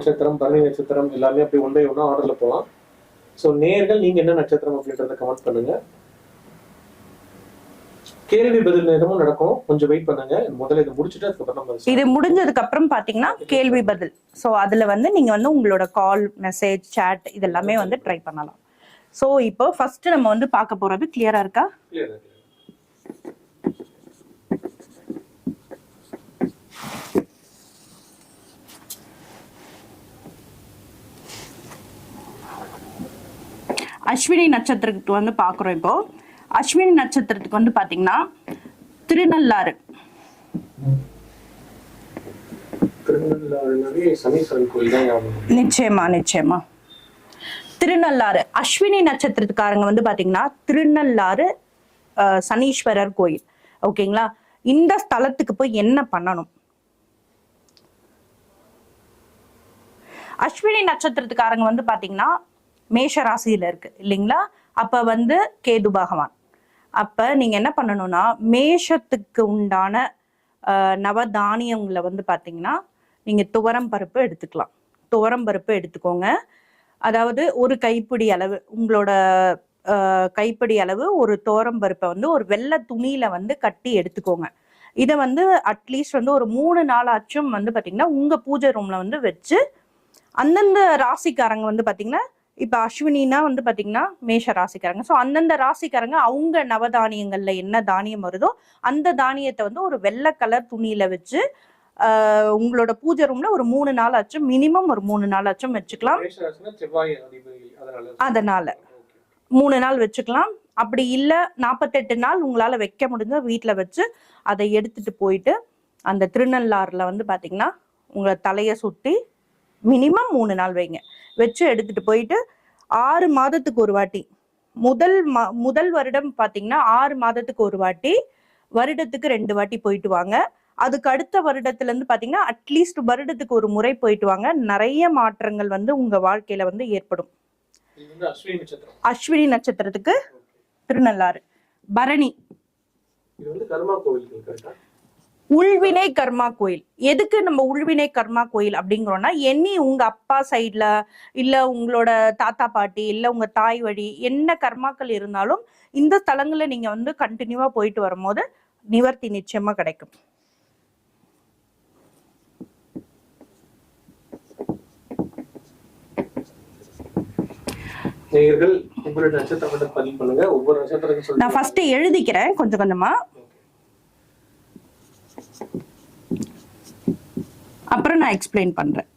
நட்சத்திரம் பரணி நட்சத்திரம் எல்லாமே அப்படி ஒன் பை ஒன்னா ஆர்டர்ல போகலாம் ஸோ நேர்கள் நீங்க என்ன நட்சத்திரம் அப்படின்றத கமெண்ட் பண்ணுங்க. கேள்வி பதில் நேரமும் நடக்கும். கொஞ்சம் வெயிட் பண்ணுங்க. முதல்ல இதை முடிச்சுட்டு அதுக்கப்புறம் இது முடிஞ்சதுக்கு அப்புறம் பாத்தீங்கன்னா கேள்வி பதில். ஸோ அதுல வந்து நீங்க வந்து உங்களோட கால் மெசேஜ் chat இதெல்லாமே வந்து ட்ரை பண்ணலாம். ஸோ இப்போ ஃபர்ஸ்ட் நம்ம வந்து பார்க்க போறது கிளியரா இருக்கா? அஸ்வினி நட்சத்திரத்துக்கு வந்து பார்க்குறோம் இப்போ. அஸ்வினி நட்சத்திரத்துக்கு வந்து பார்த்தீங்கன்னா திருநள்ளாறு. நிச்சயமா நிச்சயமா. திருநள்ளாறு. அஸ்வினி நட்சத்திரத்துக்காரங்க வந்து பாத்தீங்கன்னா திருநள்ளாறு சனீஸ்வரர் கோயில். ஓகேங்களா? இந்த ஸ்தலத்துக்கு போய் என்ன பண்ணணும்? அஸ்வினி நட்சத்திரத்துக்காரங்க வந்து பாத்தீங்கன்னா மேஷ ராசியில இருக்கு இல்லைங்களா? அப்ப வந்து கேது பகவான். அப்ப நீங்க என்ன பண்ணணும்னா மேஷத்துக்கு உண்டான அஹ், நவதானியங்களை வந்து பாத்தீங்கன்னா நீங்க துவரம் பருப்பு எடுத்துக்கலாம். துவரம் பருப்பு எடுத்துக்கோங்க. அதாவது ஒரு கைப்பிடி அளவு உங்களோட கைப்பிடி அளவு ஒரு துவரம் பருப்பை வந்து ஒரு வெள்ளை துணியில வந்து கட்டி எடுத்துக்கோங்க. இதை வந்து அட்லீஸ்ட் வந்து ஒரு மூணு நாளாச்சும் வந்து பாத்தீங்கன்னா உங்க பூஜை ரூம்ல வந்து வச்சு அந்தந்த ராசிக்காரங்க வந்து பாத்தீங்கன்னா இப்ப அஸ்வினினா வந்து பாத்தீங்கன்னா மேஷ ராசிக்காரங்க. ஸோ அந்தந்த ராசிக்காரங்க அவங்க நவதானியங்கள்ல என்ன தானியம் வருதோ அந்த தானியத்தை வந்து ஒரு வெள்ளை கலர் துணியில வச்சு உங்களோட பூஜை ரூம்ல ஒரு மூணு நாள் ஆச்சும் மினிமம் ஒரு மூணு நாள் ஆச்சும் வச்சுக்கலாம். அதனால. மூணு நாள் வச்சுக்கலாம். அப்படி இல்ல நாற்பத்தெட்டு நாள் உங்களால வைக்க முடிஞ்ச வீட்ல வச்சு அதை எடுத்துட்டு போயிட்டு அந்த திருநள்ளாறுல வந்து பாத்தீங்கன்னா உங்களை தலையை சுத்தி மினிமம் மூணு நாள் வைங்க. வச்சு எடுத்துட்டு போயிட்டு ஆறு மாதத்துக்கு ஒரு வாட்டி. முதல் முதல் வருடம் பாத்தீங்கன்னா ஆறு மாதத்துக்கு ஒரு வாட்டி வருடத்துக்கு ரெண்டு வாட்டி போயிட்டு வாங்க. அதுக்கு அடுத்த வருடத்துல இருந்து பாத்தீங்கன்னா அட்லீஸ்ட் வருடத்துக்கு ஒரு முறை போயிட்டு வாங்க. நிறைய மாற்றங்கள் வந்து உங்க வாழ்க்கையில வந்து ஏற்படும். அஸ்வினி நட்சத்திரத்துக்கு திருநள்ளாறு. பரணி. உள்வினை கர்மா கோயில். எதுக்கு நம்ம உள்வினை கர்மா கோயில் அப்படிங்கிறோம்னா எண்ணி உங்க அப்பா சைட்ல இல்ல உங்களோட தாத்தா பாட்டி இல்ல உங்க தாய் வழி என்ன கர்மாக்கள் இருந்தாலும் இந்த ஸ்தலங்கள்ல நீங்க வந்து கண்டினியூவா போயிட்டு வரும்போது நிவர்த்தி நிச்சயமா கிடைக்கும். நான் ஃபர்ஸ்ட் எழுதிக்கிறேன் கொஞ்சம் கொஞ்சமா. அப்புறம் நான் எக்ஸ்பிளைன் பண்றேன்.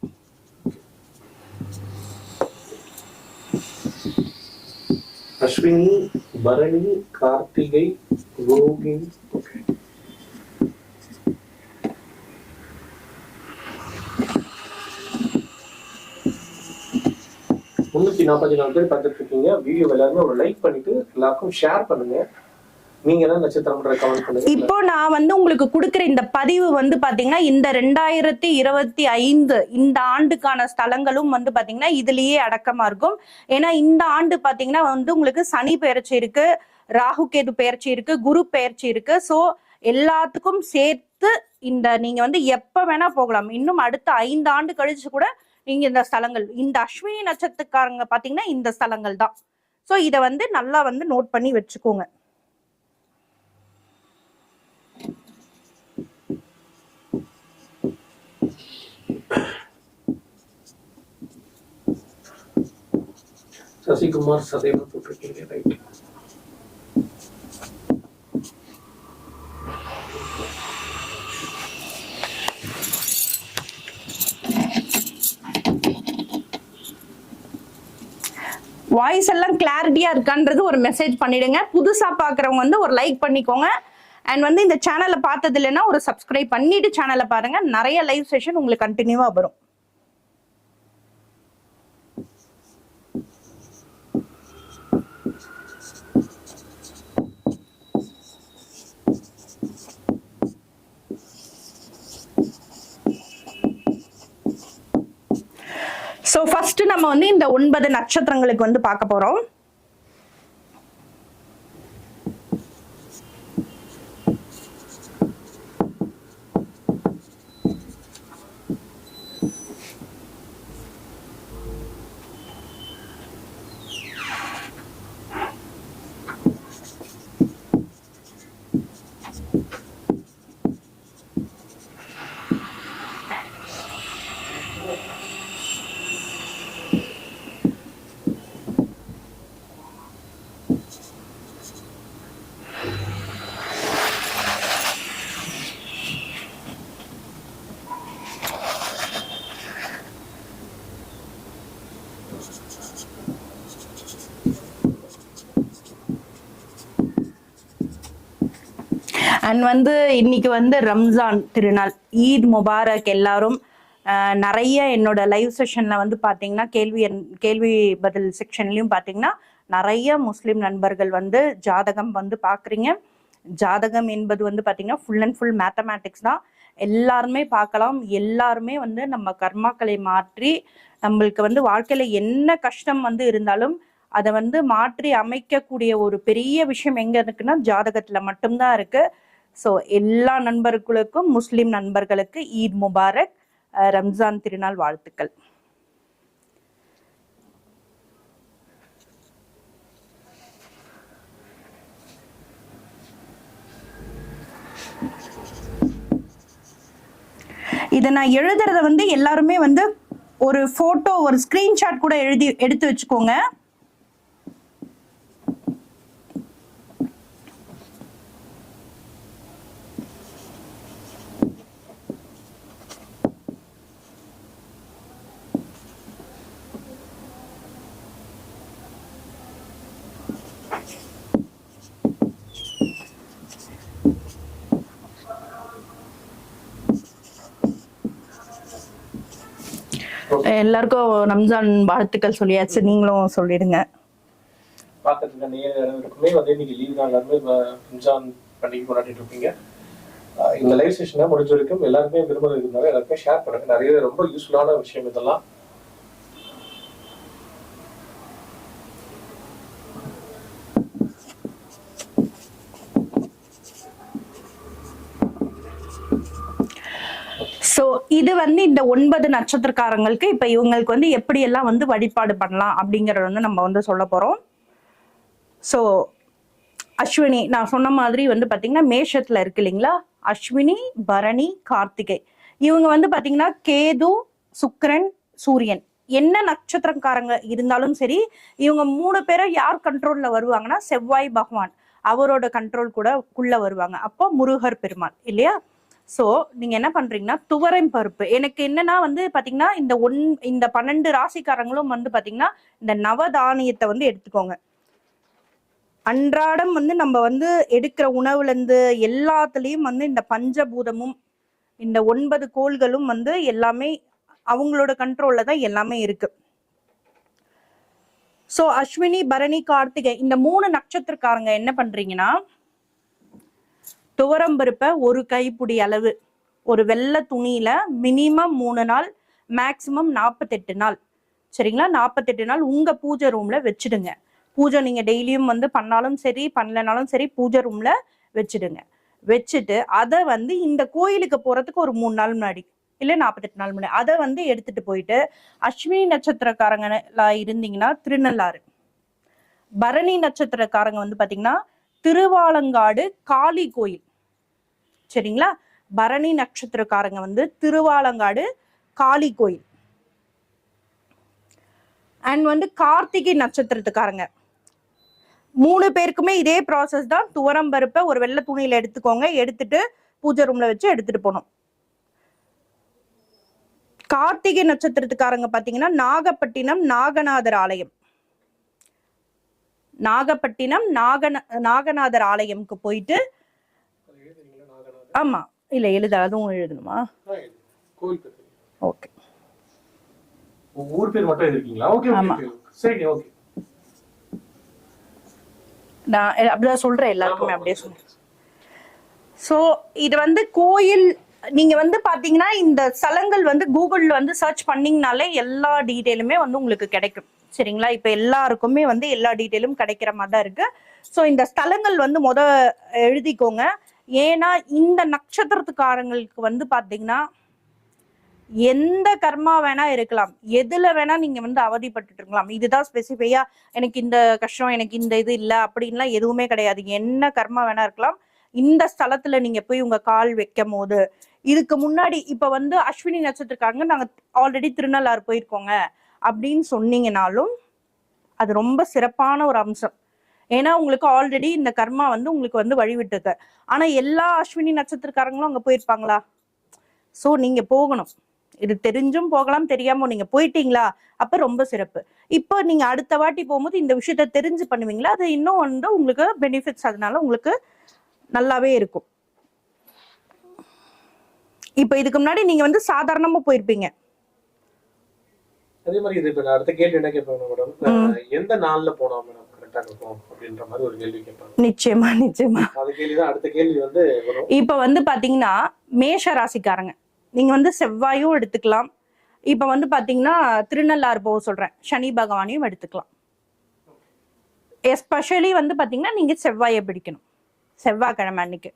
அஸ்வினி பரணி கார்த்திகை ரோகிணி. முன்னூத்தி நாற்பத்தி நாலு பேர் பார்த்துட்டு இருக்கீங்க. வீடியோ எல்லாருமே ஒரு லைக் பண்ணிட்டு எல்லாருக்கும் ஷேர் பண்ணுங்க. இப்போ நான் வந்து உங்களுக்கு கொடுக்குற இந்த பதிவு வந்து பாத்தீங்கன்னா இந்த ரெண்டாயிரத்தி இருபத்தி ஐந்து இந்த ஆண்டுக்கான ஸ்தலங்களும் வந்து பாத்தீங்கன்னா இதுலயே அடக்கமா இருக்கும். ஏன்னா இந்த ஆண்டு பாத்தீங்கன்னா வந்து உங்களுக்கு சனி பெயர்ச்சி இருக்கு ராகு கேது பெயர்ச்சி இருக்கு குரு பெயர்ச்சி இருக்கு. சோ எல்லாத்துக்கும் சேர்த்து இந்த நீங்க வந்து எப்ப வேணா போகலாம். இன்னும் அடுத்த ஐந்து ஆண்டு கழிச்சு கூட நீங்க இந்த ஸ்தலங்கள் இந்த அஸ்வினி நட்சத்திரக்காரங்க பாத்தீங்கன்னா இந்த ஸ்தலங்கள் தான். சோ இதை வந்து நல்லா வந்து நோட் பண்ணி வச்சுக்கோங்க. சசிகுமார் சதைவா போட்டிருக்கீங்க ரைட் வாய்ஸ் எல்லாம் கிளாரிட்டியா இருக்கான்றது ஒரு மெசேஜ் பண்ணிடுங்க. புதுசா பாக்குறவங்க வந்து ஒரு லைக் பண்ணிக்கோங்க. அண்ட் வந்து இந்த சேனலை பார்த்தது இல்லைன்னா ஒரு சப்ஸ்கிரைப் பண்ணிட்டு சேனலை பாருங்க. நிறைய லைவ் செஷன் உங்களுக்கு கண்டினியூவா வரும். ஸோ ஃபர்ஸ்ட் நம்ம வந்து இந்த ஒன்பது நட்சத்திரங்களுக்கு வந்து பார்க்க போறோம். அண்ட் வந்து இன்னைக்கு வந்து ரம்ஜான் திருநாள் ஈத் முபாரக் எல்லாரும் நிறைய என்னோட லைவ் செஷன்ல வந்து பாத்தீங்கன்னா கேள்வி என்- கேள்வி பதில் செக்ஷன்லயும் பாத்தீங்கன்னா நிறைய முஸ்லீம் நண்பர்கள் வந்து ஜாதகம் வந்து பாக்குறீங்க. ஜாதகம் என்பது வந்து பாத்தீங்கன்னா ஃபுல் அண்ட் ஃபுல் மேத்தமேட்டிக்ஸ் தான். எல்லாருமே பார்க்கலாம் எல்லாருமே வந்து நம்ம கர்மாக்களை மாற்றி நம்மளுக்கு வந்து வாழ்க்கையில என்ன கஷ்டம் வந்து இருந்தாலும் அதை வந்து மாற்றி அமைக்கக்கூடிய ஒரு பெரிய விஷயம் எங்க இருக்குன்னா ஜாதகத்துல மட்டும்தான் இருக்கு. ஸோ எல்லா நண்பர்களுக்கும் முஸ்லீம் நண்பர்களுக்கு ஈத் முபாரக் ரம்ஜான் திருநாள் வாழ்த்துக்கள். இதை நான் எழுதுறத வந்து எல்லாருமே வந்து ஒரு போட்டோ ஒரு ஸ்கிரீன்ஷாட் கூட எழுதி எடுத்து வச்சுக்கோங்க. எல்லாருக்கும் ரம்ஜான் வாழ்த்துக்கள் சொல்லியாச்சு நீங்களும் சொல்லிடுங்க. பார்த்துட்டு இருக்க நேர அனைவருக்குமே வந்து இன்னைக்கு லீவ் தான் ரம்ஜான் பண்டிகை கொண்டாடிட்டு இருப்பீங்க. இந்த லைவ் செஷனை முடிஞ்ச வரைக்கும் எல்லாருமே விரும்புறது இருந்தாலும் எல்லாருமே ஷேர் பண்ணுங்க. நிறைய ரொம்ப யூஸ்ஃபுல்லான விஷயம் இதெல்லாம். ஸோ இது வந்து இந்த ஒன்பது நட்சத்திரக்காரங்களுக்கு இப்போ இவங்களுக்கு வந்து எப்படி எல்லாம் வந்து வழிபாடு பண்ணலாம் அப்படிங்கிறத வந்து நம்ம வந்து சொல்ல போறோம். ஸோ அஸ்வினி நான் சொன்ன மாதிரி வந்து பாத்தீங்கன்னா மேஷத்துல இருக்கு இல்லைங்களா? அஸ்வினி பரணி கார்த்திகை. இவங்க வந்து பாத்தீங்கன்னா கேது சுக்கரன் சூரியன். என்ன நட்சத்திரக்காரங்க இருந்தாலும் சரி இவங்க மூணு பேரும் யார் கண்ட்ரோல்ல வருவாங்கன்னா செவ்வாய் பகவான். அவரோட கண்ட்ரோல் கூட குள்ள வருவாங்க. அப்போ முருகர் பெருமாள் இல்லையா? சோ நீங்க என்ன பண்றீங்கன்னா துவரம் பருப்பு. எனக்கு என்னன்னா வந்து பாத்தீங்கன்னா இந்த ஒன் இந்த பன்னெண்டு ராசிக்காரங்களும் வந்து பாத்தீங்கன்னா இந்த நவதானியத்தை வந்து எடுத்துக்கோங்க. அன்றாடம் வந்து நம்ம வந்து எடுக்கிற உணவுல இருந்து எல்லாத்துலயும் வந்து இந்த பஞ்சபூதமும் இந்த ஒன்பது கோள்களும் வந்து எல்லாமே அவங்களோட கண்ட்ரோல்ல தான் எல்லாமே இருக்கு. சோ அஸ்வினி பரணி கார்த்திகை இந்த மூணு நட்சத்திரக்காரங்க என்ன துவரம் துவரம்பருப்பை ஒரு கைப்பிடி அளவு ஒரு வெள்ளை துணியில மினிமம் மூணு நாள் மேக்சிமம் நாற்பத்தெட்டு நாள். சரிங்களா? நாற்பத்தெட்டு நாள் உங்க பூஜை ரூம்ல வச்சிடுங்க. பூஜை நீங்க டெய்லியும் வந்து பண்ணாலும் சரி பண்ணலனாலும் சரி பூஜை ரூம்ல வச்சிடுங்க. வச்சுட்டு அதை வந்து இந்த கோயிலுக்கு போறதுக்கு ஒரு மூணு நாள் முன்னாடி இல்லை நாற்பத்தெட்டு நாள் முன்னாடி அதை வந்து எடுத்துட்டு போயிட்டு அஸ்வினி நட்சத்திரக்காரங்களா இருந்தீங்கன்னா திருநள்ளாறு. பரணி நட்சத்திரக்காரங்க வந்து பாத்தீங்கன்னா திருவாலங்காடு காளி கோயில். சரிங்களா? பரணி நட்சத்திரக்காரங்க வந்து திருவாலங்காடு காளி கோயில். அண்ட் வந்து கார்த்திகை நட்சத்திரத்துக்காரங்க. மூணு பேருக்குமே இதே ப்ராசஸ் தான். துவரம் பருப்பை ஒரு வெள்ளை துணியில எடுத்துக்கோங்க. எடுத்துட்டு பூஜை ரூம்ல வச்சு எடுத்துட்டு போகணும். கார்த்திகை நட்சத்திரத்துக்காரங்க பாத்தீங்கன்னா நாகப்பட்டினம் நாகநாதர் ஆலயம். நாகப்பட்டினம் நாகன நாகநாதர் ஆலயம்க்கு போயிட்டு? ஆமா இல்ல எழுத அதுவும் எழுதணுமா. ஓகே. ஊர் பேர் மட்டும் எழுதிருக்கீங்களா? ஓகே சரி ஓகே நான் அப்படிதான் சொல்றேன் எல்லாருக்குமே அப்படியே சொல்றேன். ஸோ இது வந்து கோயில் நீங்க வந்து பாத்தீங்கன்னா இந்த ஸ்தலங்கள் வந்து கூகுள்ல வந்து சர்ச் பண்ணீங்கனாலே எல்லா டீட்டெயிலுமே வந்து உங்களுக்கு கிடைக்கும். சரிங்களா? இப்போ எல்லாருக்குமே வந்து எல்லா டீட்டெயிலும் கிடைக்கிற மாதிரி தான் இருக்கு. ஸோ இந்த ஸ்தலங்கள் வந்து முத எழுதிக்கோங்க. ஏன்னா இந்த நட்சத்திரத்துக்காரங்களுக்கு வந்து பார்த்தீங்கன்னா எந்த கர்மா வேணா இருக்கலாம். எதுல வேணா நீங்க வந்து அவதிப்பட்டு இருக்கலாம். இதுதான் ஸ்பெசிஃபையா எனக்கு இந்த கஷ்டம் எனக்கு இந்த இது இல்லை அப்படின்லாம் எதுவுமே கிடையாது. என்ன கர்மா வேணா இருக்கலாம். இந்த ஸ்தலத்துல நீங்க போய் உங்க கால் வைக்கும் போது இதுக்கு முன்னாடி இப்ப வந்து அஸ்வினி நட்சத்திரக்காரங்க நாங்க ஆல்ரெடி திருநள்ளாறு போயிருக்கோங்க. அப்படின்னு சொன்னீங்கனாலும் அது ரொம்ப சிறப்பான ஒரு அம்சம். ஏன்னா உங்களுக்கு ஆல்ரெடி இந்த கர்மா வந்து உங்களுக்கு வந்து வழிவிட்டுருக்கு. ஆனா எல்லா அஸ்வினி நட்சத்திரக்காரங்களும் அங்க போயிருப்பாங்களா? சோ நீங்க போகணும். இது தெரிஞ்சும் போகலாம் தெரியாம நீங்க போயிட்டீங்களா? அப்ப ரொம்ப சிறப்பு. இப்போ நீங்க அடுத்த வாட்டி போகும்போது இந்த விஷயத்த தெரிஞ்சு பண்ணுவீங்களா? அது இன்னும் வந்து உங்களுக்கு பெனிஃபிட்ஸ் அதனால உங்களுக்கு நல்லாவே இருக்கும். இப்போ இதுக்கு முன்னாடி நீங்க வந்து சாதாரணமா போயிருப்பீங்க. அதே மாதிரி இது இப்ப அடுத்த கேள்வி என்ன கேட்பாங்க மேடம் எந்த நாள்ல போனா மேடம் கரெக்டா இருக்கும் அப்படின்ற மாதிரி ஒரு கேள்வி கேட்பாங்க நிச்சயமா நிச்சயமா. இப்ப வந்து பாத்தீங்கன்னா மேஷ ராசிக்காரங்க. நீங்க வந்து செவ்வாயும் எடுத்துக்கலாம். இப்ப வந்து பாத்தீங்கன்னா திருநள்ளாறு போக சொல்றேன். சனி பகவானையும் எடுத்துக்கலாம். எஸ்பெஷலி வந்து பாத்தீங்கன்னா நீங்க செவ்வாயை பிடிக்கணும். செவ்வாய்க்கிழமை அன்னைக்கு.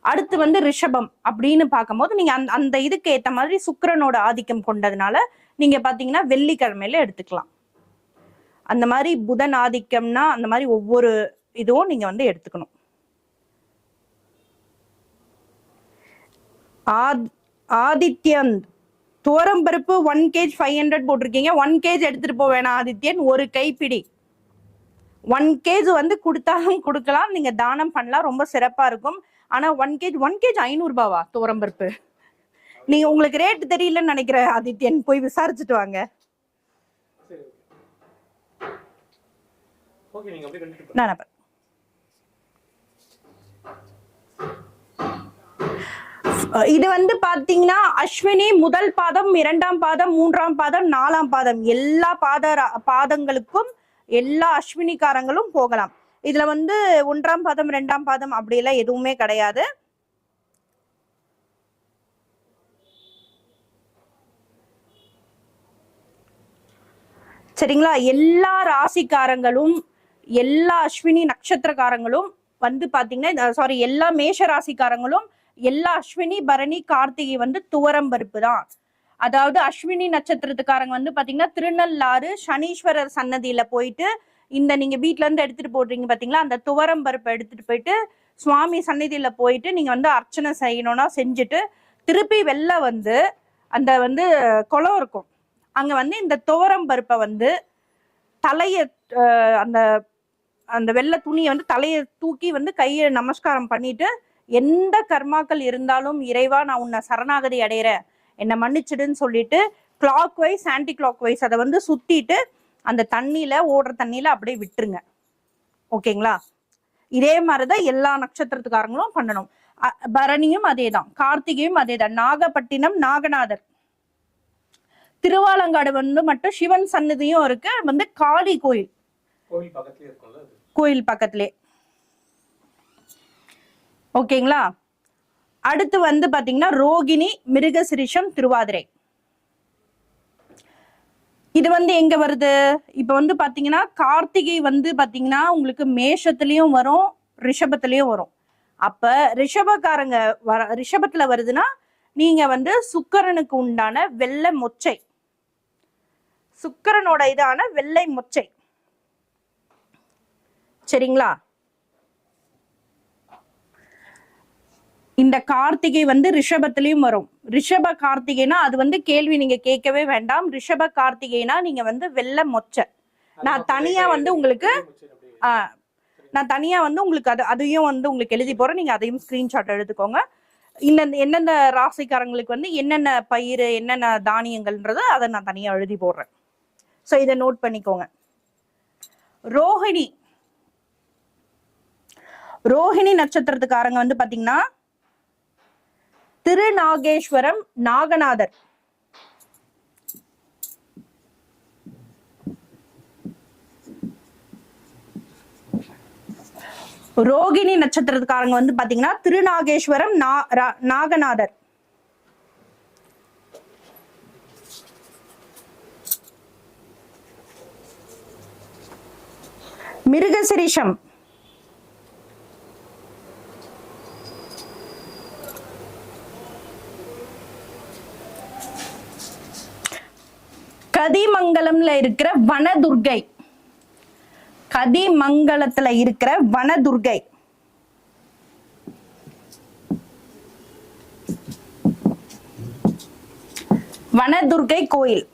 அடுத்து வந்து ரிஷபம் அப்படின்னு பார்க்கும்போது நீங்க அந்த அந்த இதுக்கு ஏத்த மாதிரி சுக்கிரனோட ஆதிக்கம் கொண்டதுனால நீங்க பாத்தீங்கன்னா வெள்ளிக்கிழமையில எடுத்துக்கலாம். அந்த மாதிரி புதன் ஆதிக்கம்னா அந்த மாதிரி ஒவ்வொரு இதுவும் நீங்க வந்து எடுத்துக்கணும். ஆத் ஆதித்யன் துவரம் பருப்பு ஒன் கேஜ் ஃபைவ் ஹண்ட்ரட் போட்டிருக்கீங்க. ஒன் கேஜ் எடுத்துட்டு போக வேணாம் ஆதித்யன். ஒரு கைப்பிடி. ஒன் கேஜ் வந்து கொடுத்தாலும் கொடுக்கலாம். நீங்க தானம் பண்ணலாம். ரொம்ப சிறப்பா இருக்கும். ஆனா ஒன் கேஜ் ஒன் கேஜ் ஐநூறுபாவா துவரம் பருப்பு. நீங்க உங்களுக்கு ரேட் தெரியலன்னு நினைக்கிறேன் ஆதித்யன். போய் விசாரிச்சுட்டு வாங்க. நான் இது வந்து பாத்தீங்கன்னா அஸ்வினி முதல் பாதம் இரண்டாம் பாதம் மூன்றாம் பாதம் நாலாம் பாதம். எல்லா பாத பாதங்களுக்கும் எல்லா அஸ்வினிக்காரங்களும் போகலாம். இதுல வந்து ஒன்றாம் பாதம் ரெண்டாம் பாதம் அப்படியெல்லாம் எதுவுமே கிடையாது. சரிங்களா? எல்லா ராசிக்காரங்களும் எல்லா அஸ்வினி நட்சத்திரக்காரங்களும் வந்து பாத்தீங்கன்னா சாரி எல்லா மேஷ ராசிக்காரங்களும் எல்லா அஸ்வினி பரணி கார்த்திகை வந்து துவரம் பருப்பு தான். அதாவது அஸ்வினி நட்சத்திரத்துக்காரங்க வந்து பாத்தீங்கன்னா திருநள்ளாறு சனீஸ்வரர் சன்னதியில போயிட்டு இந்த நீங்க வீட்ல இருந்து எடுத்துட்டு போடுறீங்க பாத்தீங்களா அந்த துவரம் பருப்பை எடுத்துட்டு போயிட்டு சுவாமி சன்னதியில போயிட்டு நீங்க வந்து அர்ச்சனை செய்யணும்னா செஞ்சுட்டு திருப்பி வெளில வந்து அந்த வந்து குளம் இருக்கும். அங்க வந்து இந்த துவரம் பருப்பை வந்து தலைய அந்த அந்த வெள்ளை துணியை வந்து தலையை தூக்கி வந்து கையை நமஸ்காரம் பண்ணிட்டு எந்த கர்மாக்கள் இருந்தாலும் இறைவா நான் உன்னை சரணாகதி அடையிறேன். என்னை மன்னிச்சிடுன்னு சொல்லிட்டு clockwise anticlockwise அதை வந்து சுத்திட்டு அந்த தண்ணியில ஓடுற தண்ணியில அப்படியே விட்டுருங்க. ஓகேங்களா? இதே மாதிரிதான் எல்லா நட்சத்திரத்துக்காரங்களும் பண்ணணும். பரணியும் பரணியும் அதேதான். கார்த்திகையும் அதேதான். நாகப்பட்டினம் நாகநாதர். திருவாலங்காடு வந்து மட்டும் சிவன் சன்னதியும் இருக்கு. வந்து காளி கோயில். கோயில் பக்கத்திலே ஓகேங்களா? அடுத்து வந்து பாத்தீங்கன்னா ரோகிணி மிருகசிரிஷம் திருவாதிரை. இது வந்து எங்க வருது? இப்ப வந்து பாத்தீங்கன்னா கார்த்திகை வந்து பாத்தீங்கன்னா உங்களுக்கு மேஷத்துலயும் வரும் ரிஷபத்துலயும் வரும். அப்ப ரிஷபக்காரங்க வர ரிஷபத்துல வருதுன்னா நீங்க வந்து சுக்கிரனுக்கு உண்டான வெள்ளை மொச்சை. சுக்கிரனோட இதான வெள்ளை மொச்சை. சரிங்களா? இந்த கார்த்திகை வந்து ரிஷபத்திலயும் வரும். ரிஷப கார்த்திகைனா அது வந்து கேள்வி நீங்க கேட்கவே வேண்டாம். ரிஷப கார்த்திகைனா நீங்க வந்து வெள்ளை மொச்சை. நான் தனியா வந்து உங்களுக்கு நான் தனியா வந்து உங்களுக்கு அது அதையும் வந்து உங்களுக்கு எழுதி போறேன். நீங்க அதையும் ஸ்கிரீன்ஷாட் எடுத்துக்கோங்க. இந்த எந்தெந்த ராசிக்காரங்களுக்கு வந்து என்னென்ன பயிர் என்னென்ன தானியங்கள்ன்றத அதை நான் தனியா எழுதி போடுறேன். ஸோ இதை நோட் பண்ணிக்கோங்க. ரோஹிணி. ரோஹிணி நட்சத்திரத்துக்காரங்க வந்து பாத்தீங்கன்னா திருநாகேஸ்வரம் நாகநாதர். ரோகிணி நட்சத்திரத்துக்காரங்க வந்து பாத்தீங்கன்னா திருநாகேஸ்வரம் நா- ரா- நாகநாதர். மிருகசிரிஷம். கதிமங்கலம்ல இருக்கிற வனதுர்கை. கதிமங்கலத்துல இருக்கிற வனதுர்கை. வனதுர்கை கோயில்.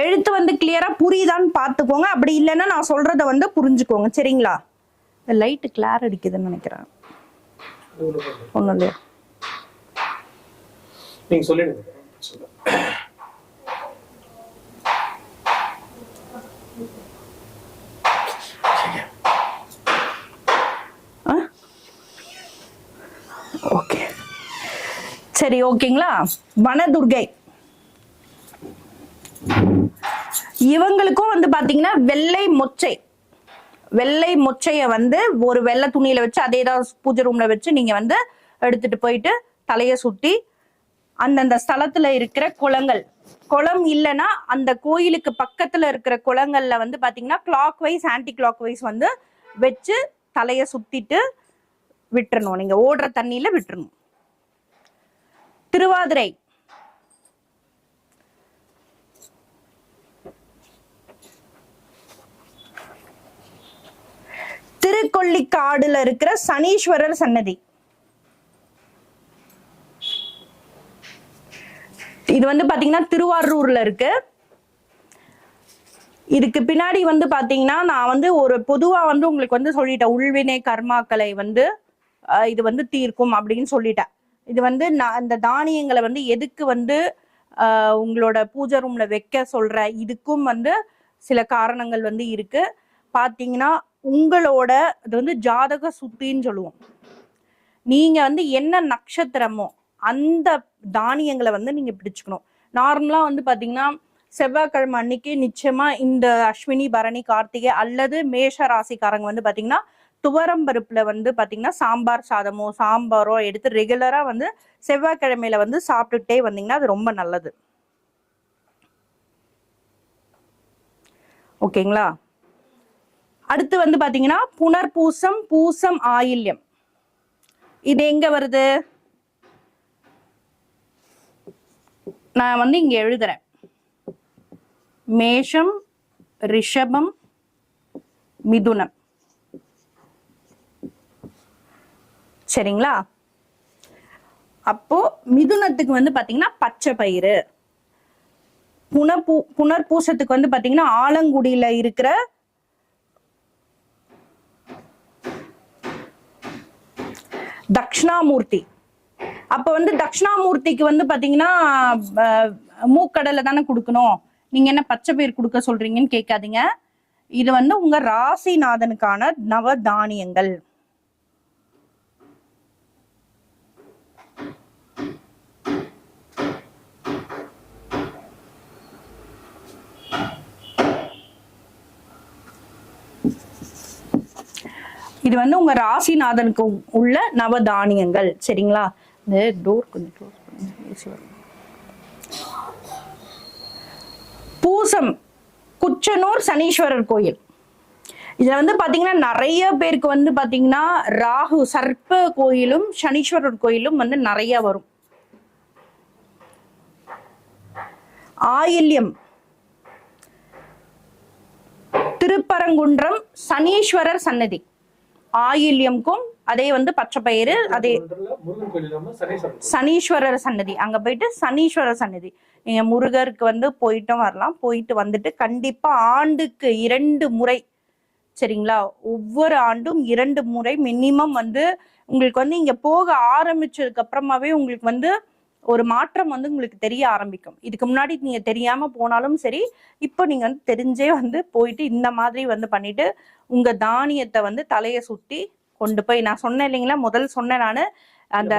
எழுத்து வந்து கிளியரா புரியுதான்னு பாத்துக்கோங்க அப்படி இல்லைன்னா நான் சொல்றத வந்து புரிஞ்சுக்கோங்க. சரிங்களா? இந்த லைட்டு கிளார் அடிக்குதுன்னு நினைக்கிறேன். ஒன்றும் இல்லையா? நீங்க சொல்லிடுங்க. சரி ஓகேங்களா? வனதுர்கை. இவங்களுக்கும் வந்து பாத்தீங்கன்னா வெள்ளை மொச்சை. வெள்ளை மொச்சைய வந்து ஒரு வெள்ளை துணியில வச்சு அதே தான் பூஜை ரூம்ல வச்சு நீங்க வந்து எடுத்துட்டு போயிட்டு தலையை சுத்தி அந்தந்த ஸ்தலத்துல இருக்கிற குளங்கள். குளம் இல்லைன்னா அந்த கோயிலுக்கு பக்கத்துல இருக்கிற குளங்கள்ல வந்து பாத்தீங்கன்னா clockwise anticlockwise வந்து வச்சு தலையை சுத்திட்டு விட்டுறணும். நீங்க ஓடுற தண்ணியில விட்டுறணும். திருவாதிரை. திருக்கொள்ளிக்காடுல இருக்கிற சனீஸ்வரர் சன்னதி. இது வந்து பாத்தீங்கன்னா திருவாரூர்ல இருக்கு. இதுக்கு பின்னாடி வந்து பாத்தீங்கன்னா நான் வந்து ஒரு பொதுவா வந்து உங்களுக்கு வந்து சொல்லிட்டேன். உள்வினை கர்மாக்களை வந்து இது வந்து தீர்க்கும் அப்படின்னு சொல்லிட்டேன். இது வந்து நான் அந்த தானியங்களை வந்து எதுக்கு வந்து உங்களோட பூஜை ரூம்ல வைக்க சொல்ற இதுக்கும் வந்து சில காரணங்கள் வந்து இருக்கு. பாத்தீங்கன்னா உங்களோட இது வந்து ஜாதக சுத்தின்னு சொல்லுவோம். நீங்க வந்து என்ன நட்சத்திரமோ அந்த தானியங்களை வந்து நீங்க பிடிச்சுக்கணும். நார்மலா வந்து பாத்தீங்கன்னா செவ்வாய்க்கிழமை அன்னைக்கு நிச்சயமா இந்த அஸ்வினி பரணி கார்த்திகை அல்லது மேஷ ராசிக்காரங்க வந்து பாத்தீங்கன்னா துவரம் பருப்புல வந்து பாத்தீங்கன்னா சாம்பார் சாதமோ சாம்பாரோ எடுத்து ரெகுலரா வந்து செவ்வாய்க்கிழமையில வந்து சாப்பிட்டுட்டே வந்தீங்கன்னா அது ரொம்ப நல்லது. ஓகேங்களா? அடுத்து வந்து பாத்தீங்கன்னா புனர்பூசம் பூசம் ஆயில்யம். இது எங்க வருது? நான் வந்து இங்க எழுதுறேன். மேஷம் ரிஷபம் மிதுனம். சரிங்களா? அப்போ மிதுனத்துக்கு வந்து பாத்தீங்கன்னா பச்சை பயிறு. புனர்பூ புனர்பூசத்துக்கு வந்து பாத்தீங்கன்னா ஆலங்குடியில இருக்கிற தக்ஷணாமூர்த்தி. அப்ப வந்து தக்ஷணாமூர்த்திக்கு வந்து பாத்தீங்கன்னா மூக்கடலை தானே கொடுக்கணும். நீங்க என்ன பச்சை பயிர் கொடுக்க சொல்றீங்கன்னு கேட்காதீங்க. இது வந்து உங்க ராசிநாதனுக்கான நவ தானியங்கள் இது வந்து உங்க ராசிநாதனுக்கு உள்ள நவதானியங்கள். சரிங்களா? இந்த டோர் கொஞ்சம் க்ளோஸ் பண்ணுங்க. பூசம் குச்சனூர் சனீஸ்வரர் கோயில். இதுல வந்து பாத்தீங்கன்னா நிறைய பேருக்கு வந்து பாத்தீங்கன்னா ராகு சர்ப்ப கோயிலும் சனீஸ்வரர் கோயிலும் வந்து நிறைய வரும். ஆயில்யம் திருப்பரங்குன்றம் சனீஸ்வரர் சன்னதி. ஆயில்யம்க்கும் அதே வந்து பச்சை பயிறு அதே. சனீஸ்வரர் சன்னதி. அங்க போயிட்டு சனீஸ்வரர் சன்னதி. நீங்க முருகருக்கு வந்து போயிட்டும் வரலாம். போயிட்டு வந்துட்டு கண்டிப்பா ஆண்டுக்கு இரண்டு முறை சரிங்களா? ஒவ்வொரு ஆண்டும் இரண்டு முறை மினிமம் வந்து உங்களுக்கு வந்து இங்க போக ஆரம்பிச்சதுக்கு அப்புறமாவே உங்களுக்கு வந்து ஒரு மாற்றம் வந்து உங்களுக்கு தெரிய ஆரம்பிக்கும் இதுக்கு முன்னாடி நீங்க தெரியாம போனாலும் சரி இப்போ நீங்க வந்து தெரிஞ்சே வந்து போயிட்டு இந்த மாதிரி வந்து பண்ணிட்டு உங்க தானியத்தை வந்து தலைய சுத்தி கொண்டு போய் நான் சொன்னேன் இல்லைங்களா முதல் சொன்னேன் நானு அந்த.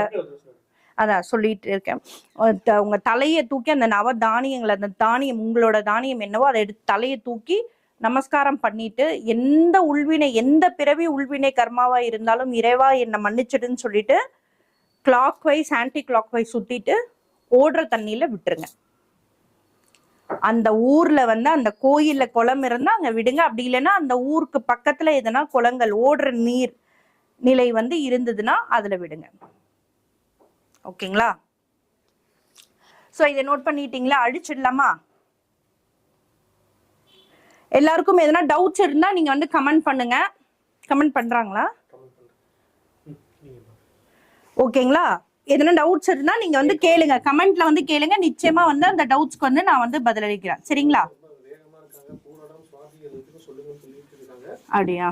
அதான் சொல்லிட்டு இருக்கேன் உங்க தலையை தூக்கி அந்த நவ தானியங்களை அந்த தானியம் உங்களோட தானியம் என்னவோ அதை எடுத்து தலையை தூக்கி நமஸ்காரம் பண்ணிட்டு எந்த உள்வினை எந்த பிறவி உள்வினை கர்மாவா இருந்தாலும் இறைவா என்னை மன்னிச்சிடுன்னு சொல்லிட்டு clockwise anticlockwise சுத்திட்டு ஓடுற தண்ணியில விட்டுருங்க. அந்த ஊர்ல வந்து அந்த கோயில்ல குளம் இருந்தா அங்க விடுங்க. அப்படி இல்லைன்னா அந்த ஊருக்கு பக்கத்துல எதனா குளங்கள் ஓடுற நீர் நிலை வந்து இருந்ததுன்னா அதுல விடுங்க. ஓகேங்களா? ஸோ இதை நோட் பண்ணிட்டீங்களா? அழிச்சிடலாமா? எல்லாருக்கும் எதனா டவுட்ஸ் இருந்தா நீங்க வந்து கமெண்ட் பண்ணுங்க. கமெண்ட் பண்றாங்களா கமெண்ட் பண்றேன். ம், நீங்க பாருங்க. ஓகேங்களா? எதனா டவுட்ஸ் இருந்தா நீங்க வந்து கேளுங்க. கமெண்ட்ல வந்து கேளுங்க. நிச்சயமா வந்து அந்த டவுட்ஸ்க்கு வந்து நான் வந்து பதிலளிக்கிறேன். சரிங்களா? அப்படியா?